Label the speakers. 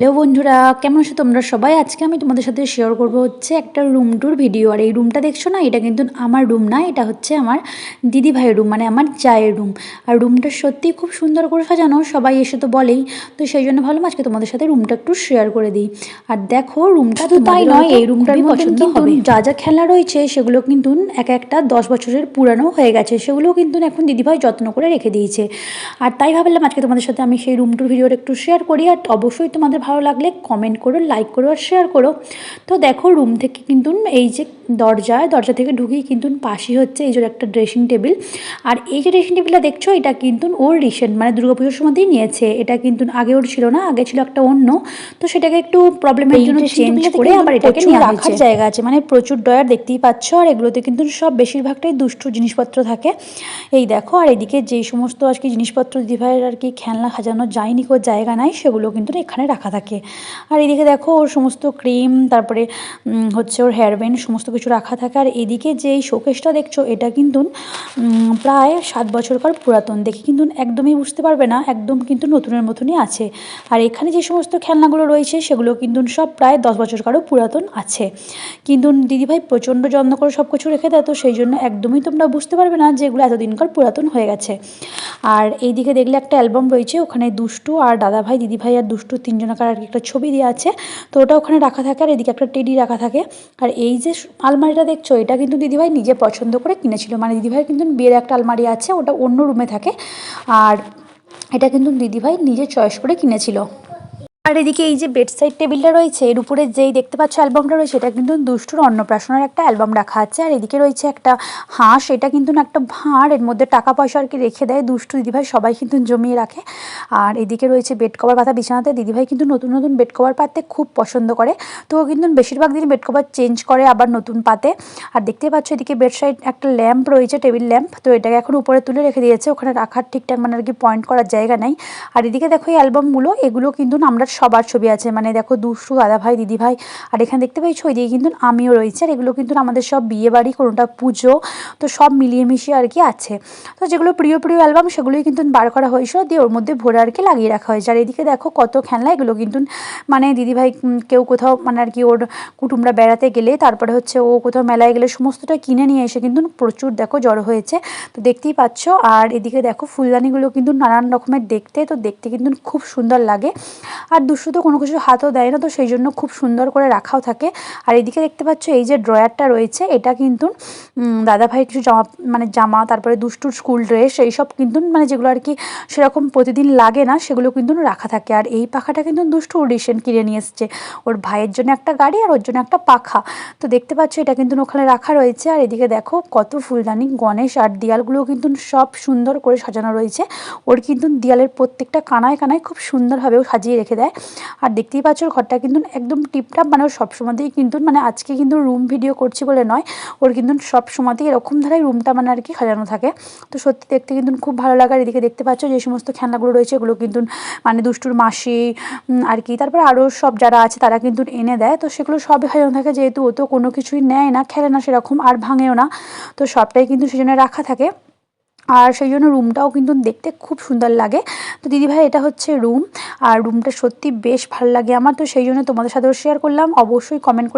Speaker 1: Hello বন্ধুরা কেমন আছো তোমরা সবাই? আজকে আমি তোমাদের সাথে শেয়ার করব হচ্ছে একটা রুম টুর ভিডিও আর এই রুমটা দেখছ না? এটা কিন্তু আমার রুম না এটা হচ্ছে আমার দিদি ভাইয়ের রুম মানে আমার চায়ের রুম আর রুমটা সত্যি খুব সুন্দর করে সাজানো সবাই এসে তো বলেই। তো সেই জন্য ভাবলাম আজকে তোমাদের সাথে রুমটা একটু শেয়ার করে দিই। আর দেখো রুমটা তো তাই নয় এই রুমটার পছন্দ হবে। যা যা খেলা রয়েছে সেগুলো কিন্তু এক একটা দশ বছরের পুরানো হয়ে গেছে সেগুলো কিন্তু এখন দিদিভাই যত্ন করে রেখে দিয়েছে। আর তাই ভাবলাম আজকে তোমাদের সাথে আমি সেই রুম টুর ভিডিওটা একটু শেয়ার করি। আর অবশ্যই তোমাদের ভালো লাগলে কমেন্ট করো লাইক করো আর শেয়ার করো। তো দেখো রুম থেকে কিন্তু এই যে দরজায় দরজা থেকে ঢুকেই কিন্তু পাশে হচ্ছে এই যে একটা ড্রেসিং টেবিল আর এই যে ড্রেসিং টেবিলটা দেখছ এটা কিন্তু ওর রিসেন্ট মানে দুর্গাপুজোর সময়তেই নিয়েছে। এটা কিন্তু আগে ওর ছিল না আগে ছিল একটা অন্য। তো সেটাকে একটু প্রবলেমের জন্য চেঞ্জ করে আবার এটাকে নিয়ে রাখার জায়গা আছে মানে প্রচুর ডয়ার দেখতেই পাচ্ছ আর এগুলোতে কিন্তু সব বেশিরভাগটাই দুষ্টু জিনিসপত্র থাকে। এই দেখো আর এদিকে যেই সমস্ত আর কি জিনিসপত্র দিদিভাইয়ের আর কি খেলনা সাজানো যায়নি কোনো জায়গা নাই সেগুলো কিন্তু এখানে রাখা থাকে। আর এদিকে দেখো ওর সমস্ত ক্রিম তারপরে হচ্ছে ওর হেয়ার ব্যান্ড সমস্ত কিছু রাখা থাকে। আর এদিকে যে এই শোকেসটা দেখছ, এটা কিন্তু প্রায় সাত বছরকার পুরাতন। দেখে কিন্তু একদমই বুঝতে পারবে না, একদম কিন্তু নতুনের মতনই আছে। আর এখানে যে সমস্ত খেলনাগুলো রয়েছে, সেগুলো কিন্তু সব প্রায় দশ বছরকারও পুরাতন আছে। কিন্তু দিদিভাই প্রচণ্ড যত্ন করে সব কিছু রেখে দেয়, তো সেই জন্য একদমই তোমরা বুঝতে পারবে না যে এগুলো এতদিনকার পুরাতন হয়ে গেছে। আর এইদিকে দেখলে একটা অ্যালবাম রয়েছে, ওখানে দুষ্টু আর দাদাভাই, দিদিভাই আর দুষ্টু তিনজনকার আর কি একটা ছবি দেওয়া আছে, তো ওটা ওখানে রাখা থাকে আর এদিকে একটা টেডি রাখা থাকে। আর এই যে আলমারিটা দেখছ, এটা কিন্তু দিদিভাই নিজে পছন্দ করে কিনেছিল। মানে দিদিভাই কিন্তু বিয়ের একটা আলমারি আছে, ওটা অন্য রুমে থাকে। আর এটা কিন্তু দিদিভাই নিজে চয়েস করে কিনেছিল। আর এদিকে এই যে বেডসাইড টেবিলটা রয়েছে, এর উপরে যেই দেখতে পাচ্ছ অ্যালবামটা রয়েছে, এটা কিন্তু দুষ্টুর অন্নপ্রাশনের একটা অ্যালবাম রাখা আছে। আর এদিকে রয়েছে একটা হাঁস, এটা কিন্তু না একটা ভাঁড়, এর মধ্যে টাকা পয়সা আর কি রেখে দেয়। দুষ্টু দিদিভাই সবাই কিন্তু জমিয়ে রাখে। আর এদিকে রয়েছে বেড কভার পাতা বিছানাতে, দিদিভাই কিন্তু নতুন নতুন বেড কভার পাততে খুব পছন্দ করে। তো কিন্তু বেশিরভাগ দিন বেড কভার চেঞ্জ করে আবার নতুন পাতে। আর দেখতে পাচ্ছ এদিকে বেডসাইড একটা ল্যাম্প রয়েছে টেবিল ল্যাম্প তো এটাকে এখন উপরে তুলে রেখে দিয়েছে। ওখানে রাখার ঠিকঠাক মানে আর কি পয়েন্ট করার জায়গা নেই। আর এদিকে দেখো এই অ্যালবামগুলো এগুলো কিন্তু আমরা সবার ছবি আছে। মানে দেখো দুষ্টু দাদাভাই, দিদিভাই, আর এখানে দেখতে পাইছো ওইদিকে কিন্তু আমিও রয়েছে, আর এগুলো কিন্তু আমাদের সব বিয়ে বাড়ি কোনোটা পুজো, তো সব মিলিয়ে মিশিয়ে আর কি আছে। তো যেগুলো প্রিয় প্রিয় অ্যালবাম সেগুলোই কিন্তু বার করা হয়েছিল। দিয়ে ওর মধ্যে ভরে আর কি লাগিয়ে রাখা হয়েছে। আর এদিকে দেখো কত খেলনা, এগুলো কিন্তু মানে দিদিভাই কেউ কোথাও মানে আর কি ওর কুটুমরা বেড়াতে গেলে, তারপরে হচ্ছে ও কোথাও মেলায় গেলে সমস্তটা কিনে নিয়ে এসে কিন্তু প্রচুর দেখো জড়ো হয়েছে। তো দেখতেই পাচ্ছ। আর এদিকে দেখো ফুলদানিগুলো কিন্তু নানান রকমের দেখতে, তো দেখতে কিন্তু খুব সুন্দর লাগে। আর দুশো তো কোনো কিছু হাতও দেয় না, তো সেই জন্য খুব সুন্দর করে রাখাও থাকে। আর এদিকে দেখতে পাচ্ছ, এই যে ড্রয়ারটা রয়েছে, এটা কিন্তু দাদাভাইয়ের কিছু জামা মানে জামা, তারপরে দুষ্টুর স্কুল ড্রেস, এইসব কিন্তু মানে যেগুলো আর কি সেরকম প্রতিদিন লাগে না, সেগুলো কিন্তু রাখা থাকে। আর এই পাখাটা কিন্তু দুষ্টু রিসেন্ট কিনে নিয়ে এসছে। ওর ভাইয়ের জন্য একটা গাড়ি আর ওর জন্য একটা পাখা। তো দেখতে পাচ্ছ, এটা কিন্তু ওখানে রাখা রয়েছে। আর এদিকে দেখো, কত ফুলদানি, গণেশ আর দেয়ালগুলো কিন্তু সব সুন্দর করে সাজানো রয়েছে। ওর কিন্তু দেয়ালের প্রত্যেকটা কানায় কানায় খুব সুন্দরভাবেও সাজিয়ে রেখে দেয়। আর দেখতেই পাচ্ছ ঘরটা কিন্তু একদম টিপটাপ মানে ওর সবসময়তেই কিন্তু মানে আজকে কিন্তু রুম ভিডিও করছি বলে নয়, ওর কিন্তু সব সময়তেই এরকম ধারাই রুমটা মানে আর কি সাজানো থাকে। তো সত্যি দেখতে কিন্তু খুব ভালো লাগার এদিকে দেখতে পাচ্ছ যে সমস্ত খেলনাগুলো রয়েছে, এগুলো কিন্তু মানে দুষ্টুর মাসি আর কি, তারপর আরও সব যারা আছে তারা কিন্তু এনে দেয়। তো সেগুলো সবই সাজানো থাকে, যেহেতু ও তো কোনো কিছুই নেয় না, খেলে না সেরকম, আর ভাঙেও না। তো সবটাই কিন্তু সেজন্য রাখা থাকে। আর সেই জন্য রুমটাও কিন্তু দেখতে খুব সুন্দর লাগে। তো দিদিভাই, এটা হচ্ছে রুম আর রুমটা সত্যি বেশ ভালো লাগে আমার। তো সেই জন্য তোমাদের সাথেও শেয়ার করলাম। অবশ্যই কমেন্ট করে